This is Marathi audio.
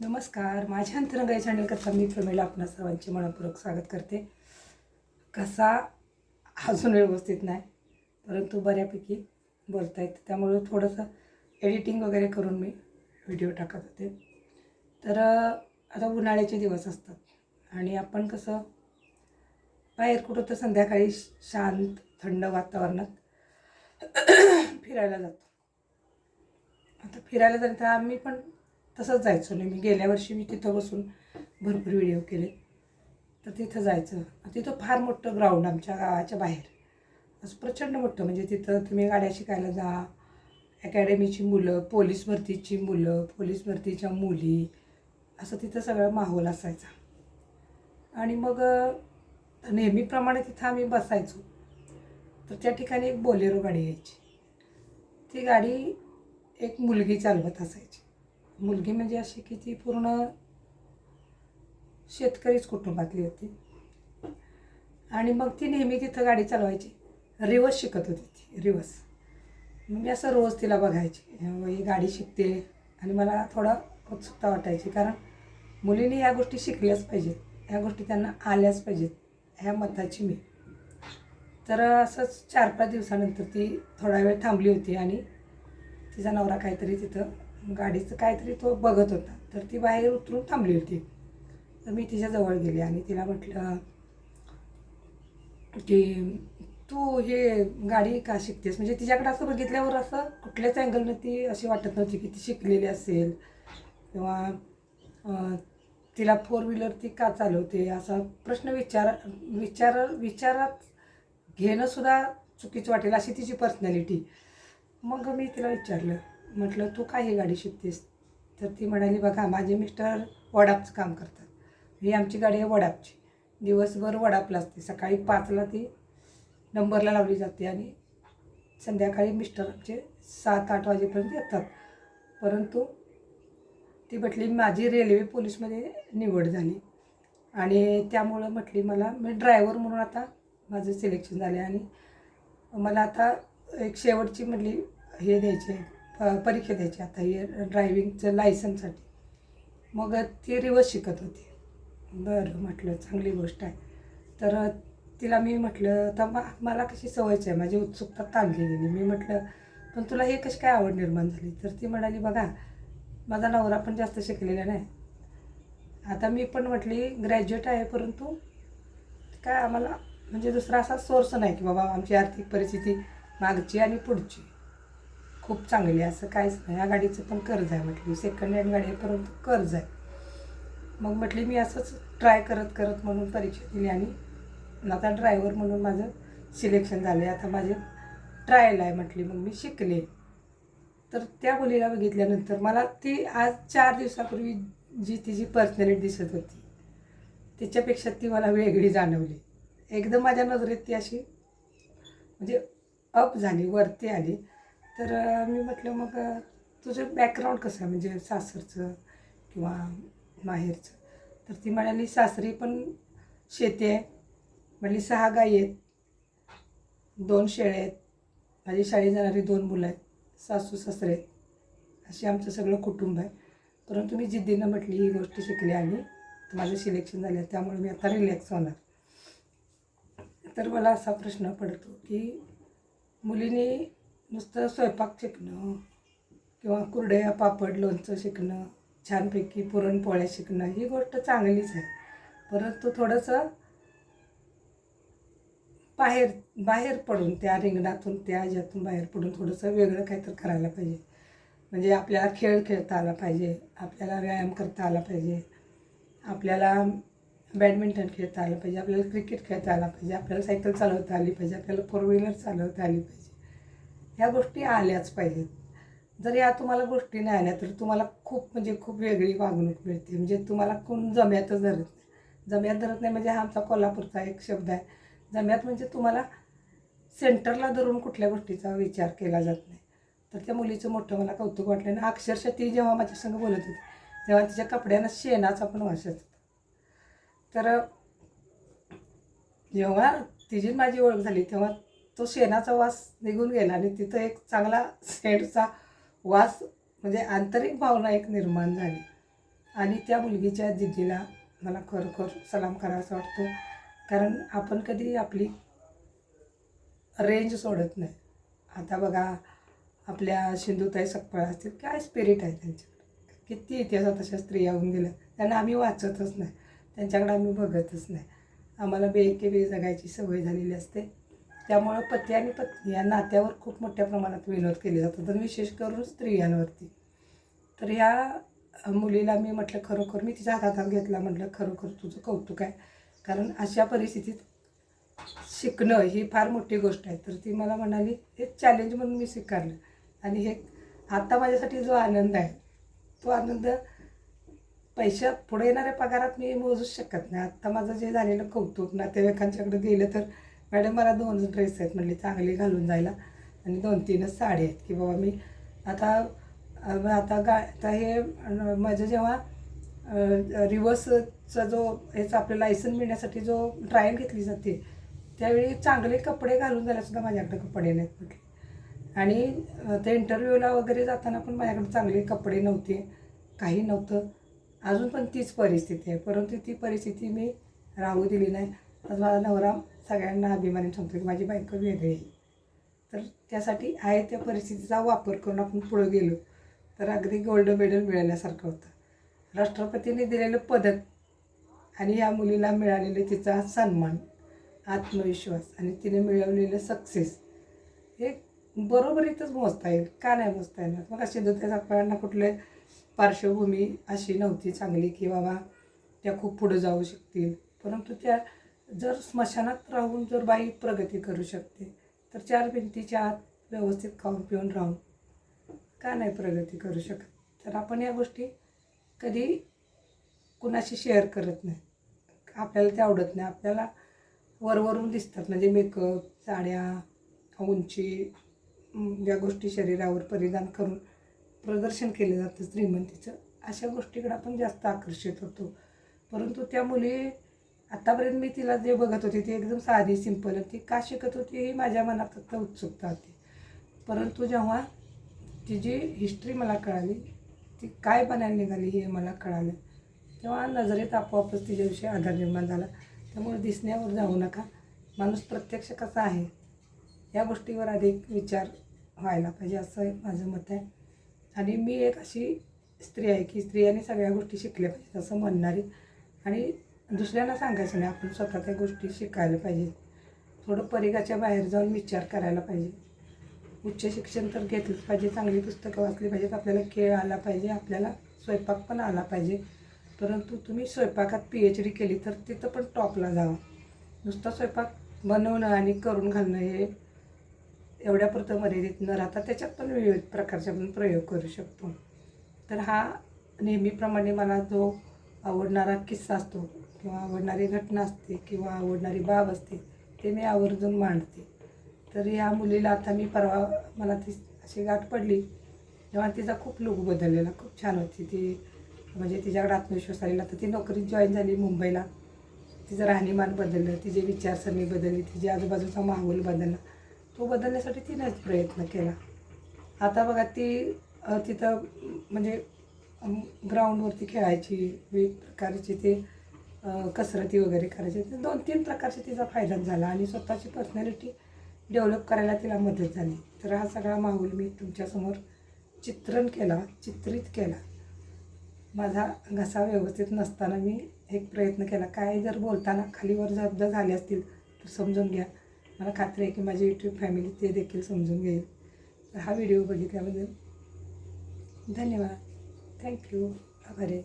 नमस्कार. माझ्या अंतरंग या चॅनल कथा मी प्रमेला आपणा सर्वांचे मनपूर्वक स्वागत करते. कसा अजून व्यवस्थित नाही परंतु बऱ्यापैकी बोलता येतं त्यामुळं थोडंसं एडिटिंग वगैरे करून मी व्हिडिओ टाकत होते. तर आता उन्हाळ्याचे दिवस असतात आणि आपण कसं बाहेर कुठं तर संध्याकाळी शांत थंड वातावरणात फिरायला जातो. आता फिरायला जाणं आम्ही पण तसंच जायचो नाही. मी गेल्या वर्षी मी तिथं बसून भरपूर व्हिडिओ केले. तर तिथं जायचं. तिथं फार मोठं ग्राउंड आमच्या गावाच्या बाहेर. असं प्रचंड मोठं. म्हणजे तिथं तुम्ही गाड्या शिकायला जा. अकॅडमीची मुलं पोलीस भरतीची मुलं पोलीस भरतीच्या मुली असं तिथं सगळं माहोल असायचा. आणि मग नेहमीप्रमाणे तिथं आम्ही बसायचो. तर त्या ठिकाणी एक बोलेरो गाडी यायची. ती गाडी एक मुलगी चालवत असायची. मुलगी म्हणजे अशी की ती पूर्ण शेतकरीच कुटुंबातली होती. आणि मग ती नेहमी तिथं गाडी चालवायची. रिवर्स शिकत होती ती रिवर्स. मी असं रोज तिला बघायची ही गाडी शिकते. आणि मला थोडा उत्सुकता वाटायची कारण मुलींनी ह्या गोष्टी शिकल्याच पाहिजेत. ह्या गोष्टी त्यांना आल्याच पाहिजेत ह्या मताची मी. तर असंच चार पाच दिवसानंतर ती थोडा वेळ थांबली होती आणि तिचा नवरा काहीतरी तिथं गाडीचं काहीतरी तो बघत होता. तर ती बाहेर उतरून थांबली होती. तर मी तिच्याजवळ गेले आणि तिला म्हटलं की तू हे गाडी का शिकतेस? म्हणजे तिच्याकडे असं बघितल्यावर असं कुठल्याच अँगलनं ती अशी वाटत नव्हती की ती शिकलेली असेल. किंवा तिला फोर व्हीलर ती का चालवते असा प्रश्न विचार विचार विचारात घेणंसुद्धा चुकीचं वाटेल अशी तिची पर्सनॅलिटी मग मी तिला विचारलं म्हटलं तू काय ही गाडी शिकतेस? तर ती म्हणाली बघा माझे मिस्टर वडापचं काम करतात. ही आमची गाडी आहे वडापची. दिवसभर वडापला असते. सकाळी पाचला ती नंबरला लावली जाते आणि संध्याकाळी मिस्टर आमचे सात आठ वाजेपर्यंत येतात. परंतु ती म्हटली माझी रेल्वे पोलीसमध्ये निवड झाली आणि त्यामुळं म्हटली मला मी ड्रायव्हर म्हणून आता माझं सिलेक्शन झालं आणि मला आता एक शेवटची म्हटली हे द्यायची आहे. परीक्षा द्यायची आता हे ड्रायव्हिंगचं लायसनसाठी मग ती रिवर्स शिकत होती. बरं म्हटलं चांगली गोष्ट आहे. तर तिला मी म्हटलं तर मा मला कशी सवयच आहे माझी उत्सुकता ताणली गेली मी म्हटलं पण तुला हे कशी काय आवड निर्माण झाली? तर ती म्हणाली बघा माझा नवरा पण जास्त शिकलेला नाही. आता मी पण म्हटली ग्रॅज्युएट आहे परंतु काय आम्हाला म्हणजे दुसरा असा सोर्स नाही की बाबा आमची आर्थिक परिस्थिती मागची आणि पुढची. खूप चांगली आहे. असं काहीच नाही. या गाडीचं पण कर्ज आहे म्हटली. सेकंड हँड गाडी आहे परंतु कर्ज आहे. मग म्हटली मी असंच ट्राय करत करत म्हणून परीक्षा दिली आणि आता ड्रायव्हर म्हणून माझं सिलेक्शन झालं आहे आता माझे ट्रायल आहे म्हटली. मग मी शिकले. तर त्या मुलीला बघितल्यानंतर मला ती आज चार दिवसापूर्वी जी तिची पर्सनॅलिटी दिसत होती तिच्यापेक्षा ती मला वेगळी जाणवली. एकदम माझ्या नजरेत ती अशी म्हणजे अप झाली वरती आली. तर मी म्हटलं मग तुझं बॅकग्राऊंड कसं आहे? म्हणजे सासरचं किंवा माहेरचं? तर ती म्हणाली सासरी पण शेती आहे. म्हणली सहा गाई आहेत दोन शेळे आहेत माझी शाळेत जाणारी दोन मुलं आहेत सासू सासरे आहेत. असे आमचं सगळं कुटुंब आहे. परंतु मी जिद्दीनं म्हटली ही गोष्ट शिकली आणि माझं सिलेक्शन झालं त्यामुळे मी आता रिलॅक्स होणार. तर मला असा प्रश्न पडतो की मुलीने नुसतं स्वयंपाक शिकणं किंवा कुरड्या पापड लोणचं शिकणं छानपैकी पुरणपोळ्या शिकणं ही गोष्ट चांगलीच आहे. परंतु थोडंसं बाहेर बाहेर पडून त्या रिंगणातून त्या ह्याच्यातून बाहेर पडून थोडंसं वेगळं काहीतरी करायला पाहिजे. म्हणजे आपल्याला खेळ खेळता आला पाहिजे आपल्याला व्यायाम करता आला पाहिजे आपल्याला बॅडमिंटन खेळता आलं पाहिजे आपल्याला क्रिकेट खेळता आला पाहिजे आपल्याला सायकल चालवता आली पाहिजे आपल्याला फोर व्हीलर चालवता आली पाहिजे. ह्या गोष्टी आल्याच पाहिजेत. जर या तुम्हाला गोष्टी नाही आल्या तर तुम्हाला खूप म्हणजे खूप वेगळी वागणूक मिळते. म्हणजे तुम्हाला कोण जम्यातच धरत नाही. जम्यात धरत नाही म्हणजे हा आमचा कोल्हापूरचा एक शब्द आहे. जम्यात म्हणजे तुम्हाला सेंटरला धरून कुठल्या गोष्टीचा विचार केला जात नाही. तर त्या मुलीचं मोठं मला कौतुक वाटलं. आणि अक्षरशः ती जेव्हा माझ्या संग बोलत होती तेव्हा तिच्या कपड्यांना शेणाचा पण वास होता. तर जेव्हा तिची माझी ओळख झाली तेव्हा तो शेणाचा वास निघून गेला आणि तिथं एक चांगला सेंटचा वास म्हणजे आंतरिक भावना एक निर्माण झाली. आणि त्या मुलगीच्या जिद्दीला मला खरोखर सलाम करावासा वाटतो. कारण आपण कधी आपली रेंज सोडत नाही. आता बघा आपल्या सिंधुताई सकपाळ असतील काय स्पिरिट आहे त्यांच्याकडे किती इतिहासात अशा स्त्रिया होऊन गेल्या. त्यांना आम्ही वाचतच नाही. त्यांच्याकडे आम्ही बघतच नाही. आम्हाला बेके बे जगायची सवय झालेली असते. त्यामुळं पती आणि पत्नी या नात्यावर खूप मोठ्या प्रमाणात विनोद केले जातात. आणि विशेष करून स्त्रियांवरती. तर ह्या मुलीला मी म्हटलं खरोखर मी तिच्या हातात घेतला म्हटलं खरोखर तुझं कौतुक आहे. कारण अशा परिस्थितीत शिकणं ही फार मोठी गोष्ट आहे. तर ती मला म्हणाली हे चॅलेंज म्हणून मी स्वीकारलं. आणि हे आता माझ्यासाठी जो आनंद आहे तो आनंद पैशा पुढे येणाऱ्या पगारात मी मोजूच शकत नाही. आत्ता माझं जे झालेलं कौतुक नातेवाईकांच्याकडे गेलं तर मॅडम मला दोन ड्रेस आहेत म्हणले चांगले घालून जायला. आणि दोन तीनच साडी आहेत की बाबा मी आता आता गा आता हे माझं जेव्हा रिवर्सचा जो ह्याचा आपलं लायसन मिळण्यासाठी जो ट्रायल घेतली जाते त्यावेळी चांगले कपडे घालून जायलासुद्धा माझ्याकडे कपडे नाहीत म्हटले. आणि ते इंटरव्ह्यूला वगैरे जाताना पण माझ्याकडे चांगले कपडे नव्हते काही नव्हतं. अजून पण तीच परिस्थिती आहे. परंतु ती परिस्थिती मी राहू दिली नाही. आज माझा नवरा सगळ्यांना अभिमानी सांगतो की माझी बायको वेगळी आहे. तर त्यासाठी आहे त्या परिस्थितीचा वापर करून आपण पुढं गेलो. तर अगदी गोल्ड मेडल मिळाल्यासारखं होतं. राष्ट्रपतींनी दिलेलं पदक आणि या मुलीला मिळालेलं तिचा सन्मान आत्मविश्वास आणि तिने मिळवलेलं सक्सेस हे बरोबरीतच मोजता येईल का नाही मोजता येणार? मग सिंधुताई सापळ्यांना कुठले पार्श्वभूमी अशी नव्हती चांगली की बाबा त्या खूप पुढं जाऊ शकतील. परंतु त्या जर स्मशानात राहून जर बाई प्रगती करू शकते तर चार भिंतीच्या आत व्यवस्थित खाऊन पिऊन राहून का नाही प्रगती करू शकत? तर आपण या गोष्टी कधी कुणाशी शेअर करत नाही. आपल्याला ते आवडत नाही. आपल्याला वरवरून दिसतात. म्हणजे मेकअप साड्या उंची या ज्या गोष्टी शरीरावर परिधान करून प्रदर्शन केलं जातं श्रीमंतीचं. अशा गोष्टीकडे आपण जास्त आकर्षित होतो. परंतु त्या मुली आतापर्यंत मी तिला जे बघत होते ती एकदम साधी सिंपल ती का शिकत होती ही माझ्या मनात फक्त उत्सुकता होती. परंतु जेव्हा तिची हिस्ट्री मला कळाली ती काय बनायला निघाली हे मला कळालं. तेव्हा नजरेत आपोआपच तिच्याविषयी आधार निर्माण झाला. त्यामुळे दिसण्यावर जाऊ नका. माणूस प्रत्यक्ष कसा आहे या गोष्टीवर अधिक विचार व्हायला पाहिजे असं एक माझं मत आहे. आणि मी एक अशी स्त्री आहे की स्त्रियांनी सगळ्या गोष्टी शिकल्या पाहिजेत असं म्हणणारी. आणि दुसऱ्यांना सांगायचं नाही आपण स्वतः त्या गोष्टी शिकायला पाहिजे थोडं परिघाच्या बाहेर जाऊन विचार करायला पाहिजे. उच्च शिक्षण तर घेतलंच पाहिजे चांगली पुस्तकं वाचली पाहिजेत आपल्याला खेळ आला पाहिजे आपल्याला स्वयंपाक पण आला पाहिजे. परंतु तुम्ही स्वयंपाकात पी एच डी केली तर तिथं पण टॉपला जावं. नुसता स्वयंपाक बनवणं आणि करून घालणं हे एवढ्यापुरतं मर्यादित न राहता त्याच्यात पण विविध प्रकारचे आपण प्रयोग करू शकतो. तर हा नेहमीप्रमाणे मला जो आवडणारा किस्सा असतो किंवा आवडणारी घटना असते किंवा आवडणारी बाब असते ते मी आवर्जून मांडते. तर या मुलीला आता मी परवा मला ती अशी गाठ पडली तेव्हा तिचा खूप लुक बदललेला खूप छान होती ती. म्हणजे तिच्याकडे आत्मविश्वास आलेला. तर ती नोकरीत जॉईन झाली मुंबईला. तिचं राहणीमान बदललं तिची विचारसरणी बदलली तिची आजूबाजूचा माहोल बदलला. तो बदलण्यासाठी तिनेच प्रयत्न केला. आता बघा ती तिथं म्हणजे ग्राउंडवरती खेळायची विविध प्रकारची ते कसरती वगैरे करायची. तर दोन तीन प्रकारचे तिचा फायदा झाला आणि स्वतःची पर्सनॅलिटी डेव्हलप करायला तिला मदत झाली. तर हा सगळा माहोल मी तुमच्यासमोर चित्रण केला चित्रित केला. माझा घसा व्यवस्थित नसताना मी एक प्रयत्न केला. काय जर बोलताना खालीवर शब्द झाले असतील तर समजून घ्या. मला खात्री आहे की माझी यूट्यूब फॅमिली ते देखील समजून घेईल. तर हा व्हिडिओ बघितल्याबद्दल धन्यवाद. थँक्यू आभारी आहे.